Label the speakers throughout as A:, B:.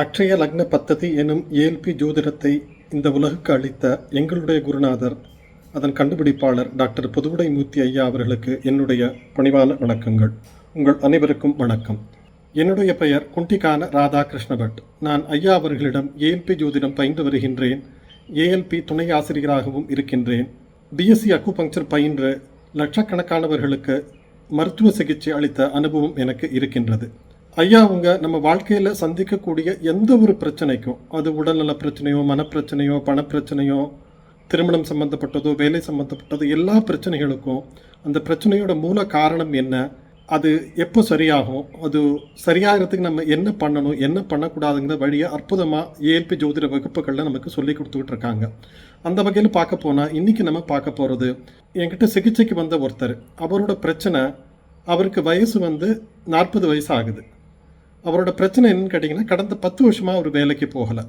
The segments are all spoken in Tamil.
A: அக்ஷய லக்ன பத்ததி எனும் ஏல்பி ஜோதிடத்தை இந்த உலகுக்கு அளித்த எங்களுடைய குருநாதர் அதன் கண்டுபிடிப்பாளர் டாக்டர் புதுவுடை மூர்த்தி ஐயா அவர்களுக்கு என்னுடைய பணிவான வணக்கங்கள். உங்கள் அனைவருக்கும் வணக்கம். என்னுடைய பெயர் குண்டிகான ராதாகிருஷ்ண பட் நான் ஐயா அவர்களிடம் ஏஎல்பி ஜோதிடம் பயின்று வருகின்றேன். ஏஎல்பி துணை ஆசிரியராகவும் இருக்கின்றேன். பிஎஸ்சி அக்குபங்க்சர் பயின்று லட்சக்கணக்கானவர்களுக்கு மருத்துவ சிகிச்சை அளித்த அனுபவம் எனக்கு இருக்கின்றது. ஐயா அவங்க நம்ம வாழ்க்கையில் சந்திக்கக்கூடிய எந்த ஒரு பிரச்சனைக்கும் அது உடல்நல பிரச்சனையோ மனப்பிரச்சனையோ பணப்பிரச்சனையோ திருமணம் சம்மந்தப்பட்டதோ வேலை சம்மந்தப்பட்டதோ எல்லா பிரச்சனைகளுக்கும் அந்த பிரச்சனையோட மூல காரணம் என்ன அது எப்போ சரியாகும் அது சரியாகிறதுக்கு நம்ம என்ன பண்ணணும் என்ன பண்ணக்கூடாதுங்கிற வழியை அற்புதமாக ஏஎல்பி ஜோதிட வகுப்புகளில் நமக்கு சொல்லி கொடுத்துக்கிட்டு இருக்காங்க. அந்த வகையில் பார்க்க போனால் இன்றைக்கி நம்ம பார்க்க போகிறது என்கிட்ட சிகிச்சைக்கு வந்த ஒருத்தர் அவரோட பிரச்சனை அவருக்கு வயசு வந்து நாற்பது வயசு ஆகுது. அவரோட பிரச்சனை என்னன்னு கேட்டிங்கன்னா கடந்த பத்து வருஷமாக அவர் வேலைக்கு போகலை.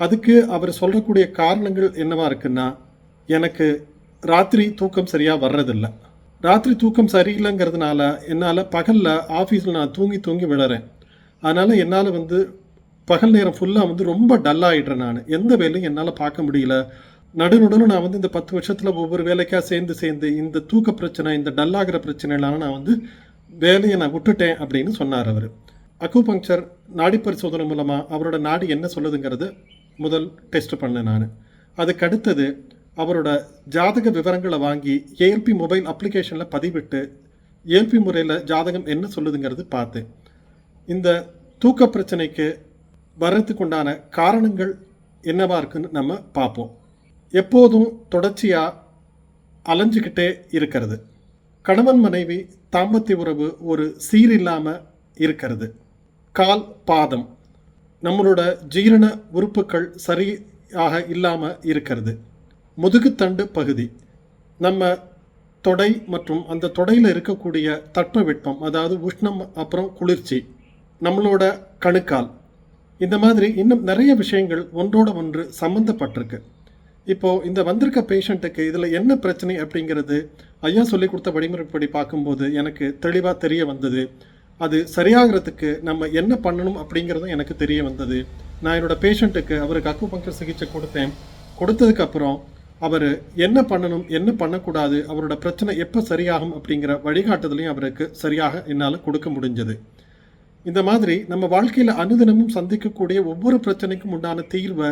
A: அதுக்கு அவர் சொல்லக்கூடிய காரணங்கள் என்னவா இருக்குன்னா எனக்கு ராத்திரி தூக்கம் சரியாக வர்றதில்ல. ராத்திரி தூக்கம் சரியில்லைங்கிறதுனால என்னால் பகலில் ஆஃபீஸில் நான் தூங்கி தூங்கி விழறேன். அதனால் என்னால் வந்து பகல் நேரம் ஃபுல்லாக வந்து ரொம்ப டல்லாகிடுறேன் நான். எந்த வேலையும் என்னால் பார்க்க முடியல. நடுநடுன்னு நான் வந்து இந்த பத்து வருஷத்தில் ஒவ்வொரு வேலைக்காக சேர்ந்து சேர்ந்து இந்த தூக்க பிரச்சனை இந்த டல்லாகிற பிரச்சனைலாம் நான் வந்து வேலையை நான் விட்டுட்டேன் அப்படின்னு சொன்னார் அவர். அக்குபங்க்சர் நாடி பரிசோதனை மூலமாக அவரோட நாடி என்ன சொல்லுதுங்கிறது முதல் டெஸ்ட் பண்ணேன் நான். அதுக்கு அடுத்தது அவரோட ஜாதக விவரங்களை வாங்கி ஏஎல்பி மொபைல் அப்ளிகேஷனில் பதிவிட்டு ஏஎல்பி முறையில் ஜாதகம் என்ன சொல்லுதுங்கிறது பார்த்தேன். இந்த தூக்க பிரச்சனைக்கு வர்றதுக்கு உண்டான காரணங்கள் என்னவா இருக்குன்னு நம்ம பார்ப்போம். எப்போதும் தொடர்ச்சியாக அலைஞ்சிக்கிட்டே இருக்கிறது. கணவன் மனைவி தாம்பத்திய உறவு ஒரு சீர் இல்லாமல் இருக்கிறது. கால் பாதம் நம்மளோட ஜீரண உறுப்புகள் சரியாக இல்லாமல் இருக்கிறது. முதுகுத்தண்டு பகுதி. நம்ம தொடை மற்றும் அந்த தொடையில் இருக்கக்கூடிய தட்பவெட்பம் அதாவது உஷ்ணம் அப்புறம் குளிர்ச்சி நம்மளோட கணுக்கால். இந்த மாதிரி இன்னும் நிறைய விஷயங்கள் ஒன்றோட ஒன்று சம்மந்தப்பட்டிருக்கு இப்போது இந்த வந்திருக்க பேஷண்ட்டுக்கு இதில் என்ன பிரச்சனை அப்படிங்கிறது ஐயா சொல்லி கொடுத்த வழிமுறைப்படி பார்க்கும்போது எனக்கு தெளிவாக தெரிய வந்தது. அது சரியாகிறதுக்கு நம்ம என்ன பண்ணணும் அப்படிங்கிறதும் எனக்கு தெரிய வந்தது. நான் என்னோடய பேஷண்ட்டுக்கு அவருக்கு அக்குபங்கர் சிகிச்சை கொடுத்தேன். கொடுத்ததுக்கப்புறம் அவர் என்ன பண்ணணும் என்ன பண்ணக்கூடாது அவரோட பிரச்சனை எப்போ சரியாகும் அப்படிங்கிற வழிகாட்டுதலையும் அவருக்கு சரியாக என்னால் கொடுக்க முடிஞ்சது. இந்த மாதிரி நம்ம வாழ்க்கையில் அனுதினமும் சந்திக்கக்கூடிய ஒவ்வொரு பிரச்சனைக்கும் உண்டான தீர்வை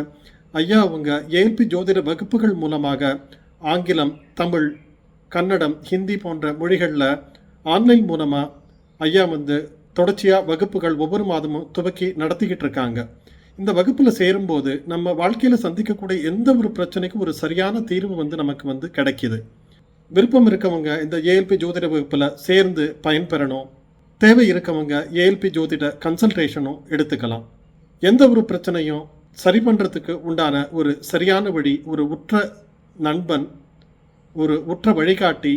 A: ஐயா அவங்க ஏஎல்பி ஜோதிட வகுப்புகள் மூலமாக ஆங்கிலம் தமிழ் கன்னடம் ஹிந்தி போன்ற மொழிகளில் ஆன்லைன் மூலமாக ஐயா வந்து தொடர்ச்சியாக வகுப்புகள் ஒவ்வொரு மாதமும் துவக்கி நடத்திக்கிட்டு இருக்காங்க. இந்த வகுப்பில் சேரும்போது நம்ம வாழ்க்கையில் சந்திக்கக்கூடிய எந்த ஒரு பிரச்சனைக்கும் ஒரு சரியான தீர்வு வந்து நமக்கு வந்து கிடைக்கிது. விருப்பம் இருக்கவங்க இந்த ஏஎல்பி ஜோதிட வகுப்பில் சேர்ந்து பயன்பெறணும். தேவை இருக்கவங்க ஏஎல்பி ஜோதிட கன்சல்டேஷனும் எடுத்துக்கலாம். எந்த ஒரு பிரச்சனையும் சரி பண்ணுறதுக்கு உண்டான ஒரு சரியான வழி ஒரு உற்ற நண்பன் ஒரு உற்ற வழிகாட்டி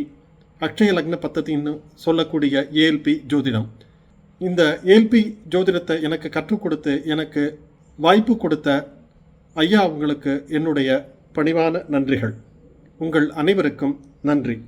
A: அக்ஷய லக்ன பத்தத்தின்னு சொல்லக்கூடிய ஏஎல்பி ஜோதிடம். இந்த ஏஎல்பி ஜோதிடத்தை எனக்கு கற்றுக் கொடுத்து எனக்கு வாய்ப்பு கொடுத்த ஐயா உங்களுக்கு என்னுடைய பணிவான நன்றிகள். உங்கள் அனைவருக்கும் நன்றி.